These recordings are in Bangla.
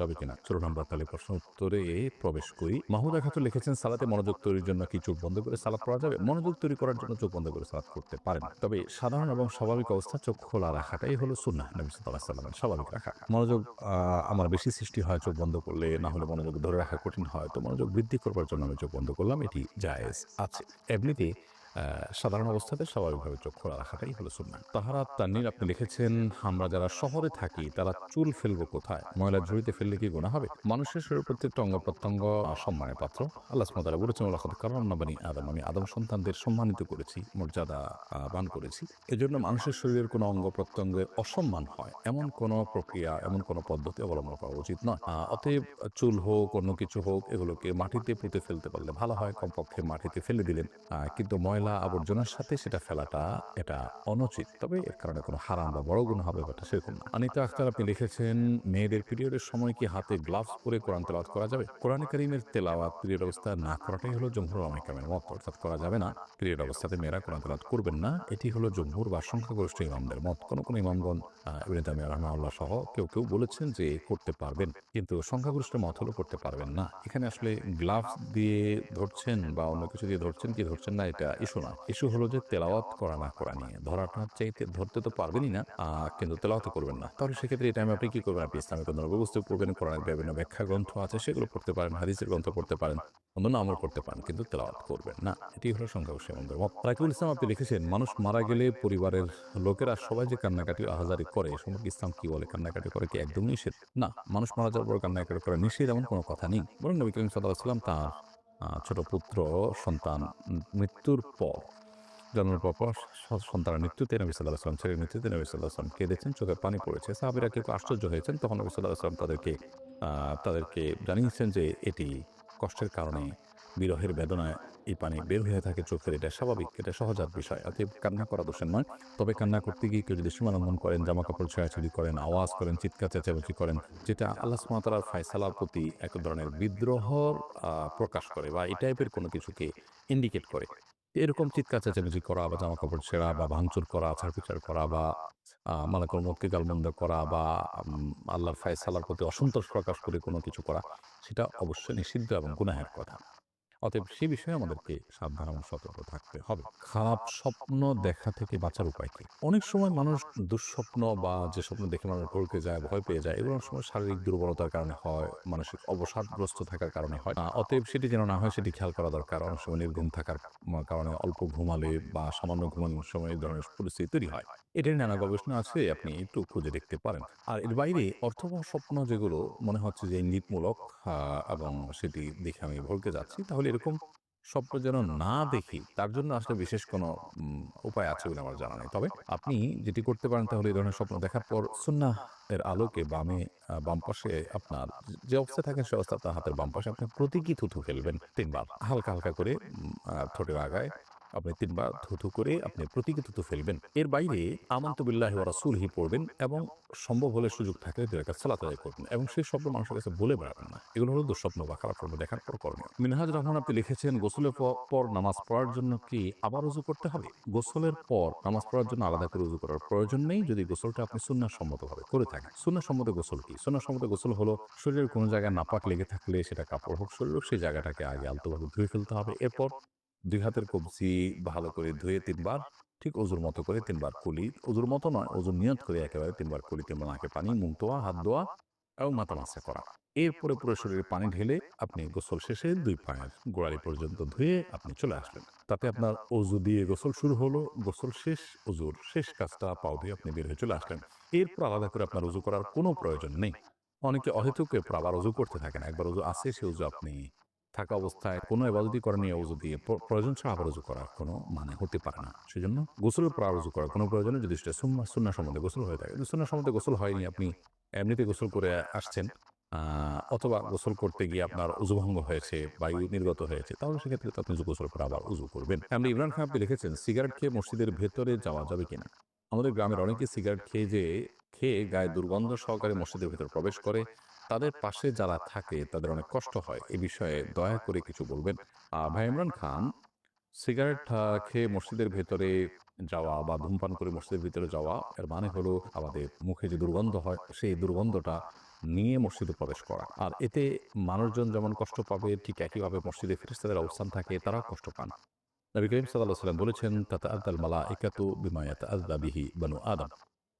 যাবে কিনা? চলুন আমরা তাহলে প্রশ্ন উত্তরে প্রবেশ করি। মাহমুদা খাতুন লিখেছেন, সালাতে মনোযোগ তৈরির জন্য কি চোখ বন্ধ করে সালাদ পড়া যাবে? মনোযোগ তৈরি করার জন্য চোখ বন্ধ করে সালাদ করতে পারেন। তবে সাধারণ এবং স্বাভাবিক অবস্থা চোখ খোলা রাখাটাই হলো সুন্নাহ, নবী ওয়াসাল্লামের স্বাভাবিক রাখা। মনোযোগ আমার বেশি সৃষ্টি হয় চোখ বন্ধ করলে, না হলে মনোযোগ ধরে রাখা কঠিন হয়। তো মনোযোগ বৃদ্ধি করবার জন্য আমি চোখ বন্ধ করলাম, এটি জায়েজ আছে। এমনিতে সাধারণ অবস্থাতে স্বাভাবিকভাবে চোখ খোলা রাখাটাই হলো সুন্নাহ। তাহারা তান্নির আপনি লিখেছেন, আমরা যারা শহরে থাকি, তারা চুল ফেলব কোথায়? ময়লা ঝুড়িতে ফেললে কি গোনা হবে? মানুষের শরীর প্রত্যেকটা অঙ্গ প্রত্যঙ্গ সম্মানের পাত্র। আল্লাহ সুমতারা বলেছেন আল্লাহ কারণ আদম। আমি আদম সন্তানদের সম্মানিত করেছি, মর্যাদা বান করেছি। এজন্য মানুষের শরীরের কোনো অঙ্গ প্রত্যঙ্গে অসম্মান হয়। এমন কোনো প্রক্রিয়া, এমন কোনো পদ্ধতি অবলম্বন করা উচিত নয়। অতএব চুল হোক, অন্য কিছু হোক, এগুলোকে মাটিতে পুঁতে ফেলতে পারলে ভালো হয়। কমপক্ষে মাটিতে ফেলে দিলেন। কিন্তু ময়লা আবর্জনার সাথে সেটা ফেলাটা এটা অনুচিত। তবে এর কারণে কোনো হারাম বা বড় গুণ হবে ব্যাপারটা সেরকম না। অনিতা আখতার, আপনি লিখেছেন, মেয়েদের পিরিয়ডের সময় কি হাতে গ্লাভস পরে কোরআন তেলাওয়াত করা যাবে? কোরআন করিমের তেলাওয়াত পিরিয়ড অবস্থা না করাটাই হলো জমহুর অনেকামের মত, অর্থাৎ করা যাবে না। পিরিয়ড অবস্থাতে মেয়েরা কোরআন তেলাওয়াত করবেন না, এটি হলো জমহুর বা সংখ্যাগরিষ্ঠ ইমামদের মত। কোনো কোনো ইমামগণ ইবনে রহমাউল্লাহ সহ কেউ কেউ বলেছেন যে করতে পারবেন। কিন্তু সংখ্যাগরিষ্ঠ মত হলো করতে পারবেন না। এখানে আসলে গ্লাভস দিয়ে ধরছেন বা অন্য কিছু দিয়ে ধরছেন, কি ধরছেন না, এটা ইস্যু না। ইস্যু হলো যে তেলাওয়াত করা না করা নিয়ে। ধরাটা চাইতে ধরতে তো পারবেনই না কিন্তু তেলাওয়াত করবেন না। তাহলে সেক্ষেত্রে এই টাইমে আপনি কি করবেন? আপনি ইসলামিক ব্যবস্থা পড়বেন কোরআনের বিভিন্ন ব্যাখ্যা গ্রন্থ আছে, সেগুলো পড়তে পারেন, হাদিসের গ্রন্থ পড়তে পারেন, অন্যান্য আমল করতে পারেন, কিন্তু তেলাওয়াত করবেন না। এটি হলো সংখ্যাগরিষ্ঠ মত রাকিবুল ইসলাম, আপনি লিখেছেন, মানুষ মারা গেলে পরিবারের লোকেরা সবাই যে কান্নাকাটি আহাজারি করে সম্পর্কে ইসলাম কি বলে কান্নাকাটি করে কি একদম নিষেধ? না, মানুষ মারা যাওয়ার পর কান্নাকাটি করা নিষেধ এমন কোনো কথা নেই। বরং নবী করিম সাল্লাহ সাল্লাম তার ছোট পুত্র, সন্তান মৃত্যুর পর, জন্মের পর পর সন্তানের মৃত্যুতে নবী সাল্লাহ আসলাম ছেলের মৃত্যুতে নবী সাল্লাহ আসলাম কেঁদেছেন চোখে পানি পড়েছে। সাহাবিরা কেউ আশ্চর্য হয়েছেন। তখন নবী সাল্লাহ আসলাম তাদেরকে তাদেরকে জানিয়েছেন যে এটি কষ্টের কারণে বিরহের বেদনায় এই পানি বের হয়ে থাকে চোখের এটা স্বাভাবিক এটা সহজাত বিষয়। অতএব কান্না করা দোষের নয়। তবে কান্না করতে গিয়ে কেউ যদি সীমালঙ্ঘন করেন জামা কাপড় ছেঁড়াছড়ি করেন আওয়াজ করেন চিৎকার চেঁচামেচি করেন যেটা আল্লাহ সুমাতার ফায়সালার প্রতি এক ধরনের বিদ্রোহর প্রকাশ করে বা এই টাইপের কোনো কিছুকে ইন্ডিকেট করে। এরকম চিৎকার চেঁচামেচি করা বা জামা কাপড় ছেঁড়া বা ভাঙচুর করা আচার বিচার করা বা আহ, মালাকুল মতকে গালমন্দ করা বা আল্লাহর ফায়সালার প্রতি অসন্তোষ প্রকাশ করে কোনো কিছু করা সেটা অবশ্যই নিষিদ্ধ এবং গুনাহের কথা। অতএব সে বিষয়ে আমাদেরকে সাবধান এবং সতর্ক থাকতে হবে। খারাপ স্বপ্ন দেখা থেকে বাঁচার উপায় কি? অনেক সময় মানুষ দুঃস্বপ্ন বা যে স্বপ্ন দেখে মানুষ ভরকে যায় ভয় পেয়ে যায় এগুলো অনেক সময় শারীরিক দুর্বলতার কারণে হয় মানসিক অবসাদগ্রস্ত থাকার কারণে হয়। অতএব সেটি যেন না হয় সেটি খেয়াল করা দরকার। অনেক সময় নির্ঘুম থাকার কারণে অল্প ঘুমালে বা সামান্য ঘুমানোর সময় এই ধরনের পরিস্থিতি তৈরি হয়। এটার নানা গবেষণা আছে আপনি একটু খুঁজে দেখতে পারেন। আর এর বাইরে অর্থবহ স্বপ্ন যেগুলো মনে হচ্ছে যে ইঙ্গিতমূলক এবং সেটি দেখে আমি ভরকে যাচ্ছি তাহলে এরকম স্বপ্ন যেন না দেখি, তার জন্য আসলে বিশেষ কোনো উপায় আছে বলে আমার জানা নেই। তবে আপনি যেটি করতে পারেন তাহলে এই ধরনের স্বপ্ন দেখার পর সুন্না এর আলোকে বামে বাম পাশে আপনার যে অবস্থায় থাকেন সে অবস্থা আপনার হাতের বাম পাশে আপনি প্রতীকী থুথু ফেলবেন। তিনবার হালকা হালকা করে ঠোঁটের আগায় আপনি তিনবার থুথু করে আপনি প্রতীকী থুথু ফেলবেন। এর বাইরে আমন্ত বিল্লাহি ওয়া রাসূলহি পড়বেন এবং সম্ভব হলে সুযোগ থাকলে দুই রাকাত সালাত আদায় করবেন এবং সেই স্বপ্ন মানুষের কাছে বলে বেড়াবেন না। এগুলো হলো দুঃস্বপ্ন বা খারাপ স্বপ্ন দেখার পর করণীয় মিনহাজ রহমান আপনি লিখেছেন গোসলের পর নামাজ পড়ার জন্য কি আবার উজু করতে হবে? গোসলের পর নামাজ পড়ার জন্য আলাদা করে উজু করার প্রয়োজন নেই যদি গোসলটা আপনি সুন্নাহ সম্মতভাবে করে থাকেন। সুন্নাহ সম্মত গোসল কি? সুন্নাহ সম্মত গোসল হলো শরীরের কোনো জায়গায় নাপাক লেগে থাকলে সেটা কাপড় হোক শরীর হোক সেই জায়গাটাকে আগে আলতোভাবে ধুয়ে ফেলতে হবে। এরপর দুই হাতের কবজি ভালো করে ধুয়ে তিনবার, ঠিক অজুর মতো করে তিনবার কুলি অজুর মতো নয় অজুর নিয়ত করে একেবারে তিনবার কুলি তিনবার নাকে পানি, মুখ ধোয়া, হাত ধোয়া এবং মাথা মাসা করা। এরপরে পুরো শরীরে পানি ঢেলে আপনি গোসল শেষে দুই পায়ের গোড়ালি পর্যন্ত ধুয়ে আপনি চলে আসবেন। তাতে আপনার অজু দিয়ে গোসল শুরু হলো, গোসল শেষ অজুর শেষ কাজটা পাও দিয়ে আপনি বের হয়ে চলে আসলেন। এরপর আলাদা করে আপনার অজু করার কোনো প্রয়োজন নেই। অনেকে অহেতুক এরপর আবার অজু করতে থাকেন, একবার অজু আসে সে অজু আপনি থাকা অবস্থায় কোনো এবাদতি করা নিয়ে উজু দিয়ে প্রয়োজন ছাড়া আবার উজু করার কোনো মানে হতে পারে না। সেজন্য গোসলের পর আর উজু করার কোনো প্রয়োজন যদি সেটা সুন্না সুন্না সম্বন্ধে গোসল হয়ে থাকে। সুন্না সম্বন্ধে গোসল হয়নি, আপনি এমনিতে গোসল করে আসছেন অথবা গোসল করতে গিয়ে আপনার উজু ভঙ্গ হয়েছে বায়ু নির্গত হয়েছে, তাহলে সেক্ষেত্রে তো আপনি গোসল করে আবার উজু করবেন। আপনি ইমরান খান, আপনি লিখেছেন, সিগারেট খেয়ে মসজিদের ভেতরে যাওয়া যাবে কিনা? আমাদের গ্রামের অনেকে সিগারেট খেয়ে যে খেয়ে গায়ে দুর্গন্ধ সহকারে মসজিদের ভেতর প্রবেশ করে। তাদের পাশে যারা থাকে, তাদের অনেক কষ্ট হয়। এ বিষয়ে দয়া করে কিছু বলবেন? ভাই ইমরান খান, সিগারেট খেয়ে মসজিদের ভেতরে যাওয়া বা ধূমপান করে মসজিদের ভিতরে যাওয়া, এর মানে হলো আমাদের মুখে যে দুর্গন্ধ হয়, সেই দুর্গন্ধটা নিয়ে মসজিদে প্রবেশ করা। আর এতে মানুষজন যেমন কষ্ট পাবে, ঠিক একইভাবে মসজিদে ফেরেস্তাদের অবস্থান থাকে, তারাও কষ্ট পান। নবী করিম সাল্লাহ সাল্লাম বলেছেন তাতে আদাল মালা একাতু বিমায়াত আদা বিহি বানু আদম।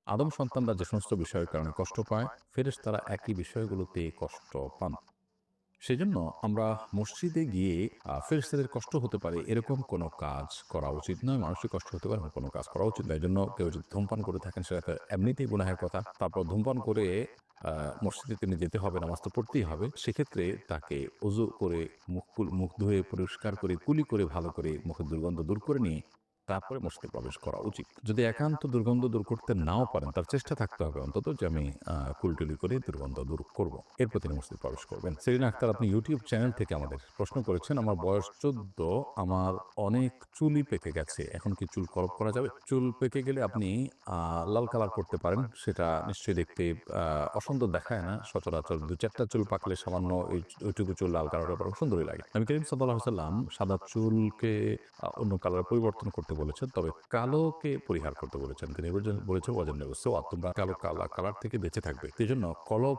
আদম সন্তানরা যে সমস্ত বিষয়ের কারণে কষ্ট পায় ফেরেস তারা একই বিষয়গুলোতে কষ্ট পান। সেজন্য আমরা মসজিদে গিয়ে ফেরেস্তাদের কষ্ট হতে পারে এরকম কোনো কাজ করা উচিত নয়। মানুষের কষ্ট হতে পারে কোনো কাজ করা উচিত নয়। জন্য কেউ যদি ধূমপান করে থাকেন, সেটা তো এমনিতেই গুনাহের কথা। তারপর ধূমপান করে মসজিদে তিনি যেতে হবে, নামাজ তো পড়তেই হবে। সেক্ষেত্রে তাকে অজু করে মুখ মুখ ধুয়ে পরিষ্কার করে, কুলি করে, ভালো করে মুখের দুর্গন্ধ দূর করে নিয়ে তারপরে মসজিদে প্রবেশ করা উচিত। যদি একান্ত দুর্গন্ধ দূর করতে নাও পারেন তার চেষ্টা থাকতে হবে অন্তত যে আমি কুলটুলি করে দুর্গন্ধ দূর করব। এরপর তিনি মসজিদে প্রবেশ করবেন। সেরিনা আক্তার আপনি ইউটিউব চ্যানেল থেকে আমাদের প্রশ্ন করেছেন আমার বয়স চোদ্দ আমার অনেক চুলই পেকে গেছে। এখন কি চুল কলপ করা যাবে? চুল পেকে গেলে আপনি আহ, লাল কালার করতে পারেন। সেটা নিশ্চয়ই দেখতে অসুন্দর দেখায় না। সচরাচর দু চারটা চুল পাকলে সামান্য ওইটুকু চুল লাল কালার সুন্দরই লাগে। আমি করিম সাল্লাহ সাল্লাম সাদা চুলকে অন্য কালার পরিবর্তন করতে বলেছেন, তবে কালোকে পরিহার করতে বলেছেন। তিনি বলেছেন- ওয়াজেন সোয়া তোমরা কালো কালা কালার থেকে বেঁচে থাকবে। সেই জন্য কলপ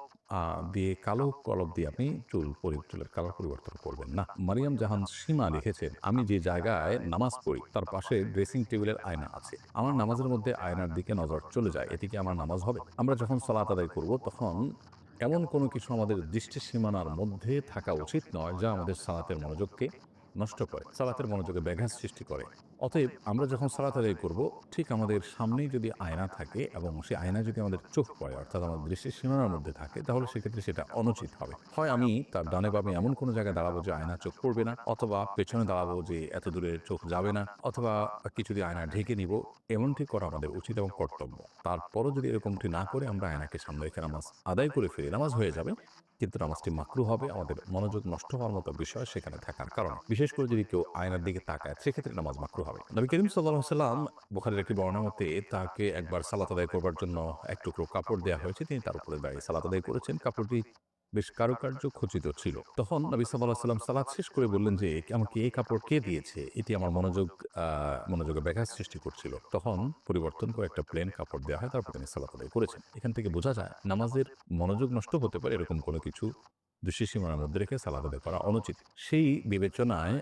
দিয়ে কালো কলপ দিয়ে আপনি চুল চুলের কালার পরিবর্তন করবেন। না, মারিয়াম জাহান সীমা লিখেছেন, আমি যে জায়গায় নামাজ পড়ি, তার পাশে ড্রেসিং টেবিলের আয়না আছে। আমার নামাজের মধ্যে আয়নার দিকে নজর চলে যায়, এতে কি আমার নামাজ হবে? আমরা যখন সালাত আদায় করব, তখন এমন কোনো কিছু আমাদের দৃষ্টি সীমানার মধ্যে থাকা উচিত নয়, যা আমাদের সালাতের মনোযোগকে নষ্ট করে, সালাতের মনোযোগে ব্যাঘাত সৃষ্টি করে। অতএব আমরা যখন সালাত আদায় করব, ঠিক আমাদের সামনেই যদি আয়না থাকে এবং সেই আয়না যদি আমাদের চোখ পড়ে, অর্থাৎ আমাদের দৃষ্টির সীমানার মধ্যে থাকে, তাহলে সেক্ষেত্রে সেটা অনুচিত হবে। হয় আমি তার ডানে বামে এমন কোনো জায়গায় দাঁড়াবো যে আয়না চোখ পড়বে না, অথবা পেছনে দাঁড়াবো যে এত দূরে চোখ যাবে না, অথবা কিছু দিয়ে আয়না ঢেকে নিব, এমনটি করা আমাদের উচিত এবং কর্তব্য। তারপরও যদি এরকমটি না করে আমরা আয়নাকে সামনে রেখে নামাজ আদায় করে ফিরে নামাজ হয়ে যাবে, কিন্তু নামাজটি মাকরু হবে, আমাদের মনোযোগ নষ্ট হওয়ার মতো বিষয় সেখানে থাকার কারণ। বিশেষ করে যদি কেউ আয়নার দিকে তাকায়, সেক্ষেত্রে নামাজ মাকরু হবে। নবী করিম সাল্লাহ সাল্লাম বোখারের একটি বর্ণনা মতে তাকে একবার সালাত আদায় করবার জন্য এক টুকরো কাপড় দেওয়া হয়েছে। তিনি তার উপরে দাঁড়িয়ে সালাত আদায় করেছেন। কাপড়টি বেশ কারুকার্য খচিত ছিল। তখন নবী সাল্লাহ সাল্লাম সালাদ শেষ করে বললেন যে, আমাকে এই কাপড় কে দিয়েছে? এটি আমার মনোযোগ মনোযোগে ব্যাঘাত সৃষ্টি করছিল। তখন পরিবর্তন করে একটা প্লেন কাপড় দেওয়া হয়। তারপর তিনি সালাত আদায় করেছেন। এখান থেকে বোঝা যায়, নামাজের মনোযোগ নষ্ট হতে পারে এরকম কোনো কিছু দৃষ্টি সীমানার মধ্যে রেখে সালাদ আদায় করা অনুচিত। সেই বিবেচনায়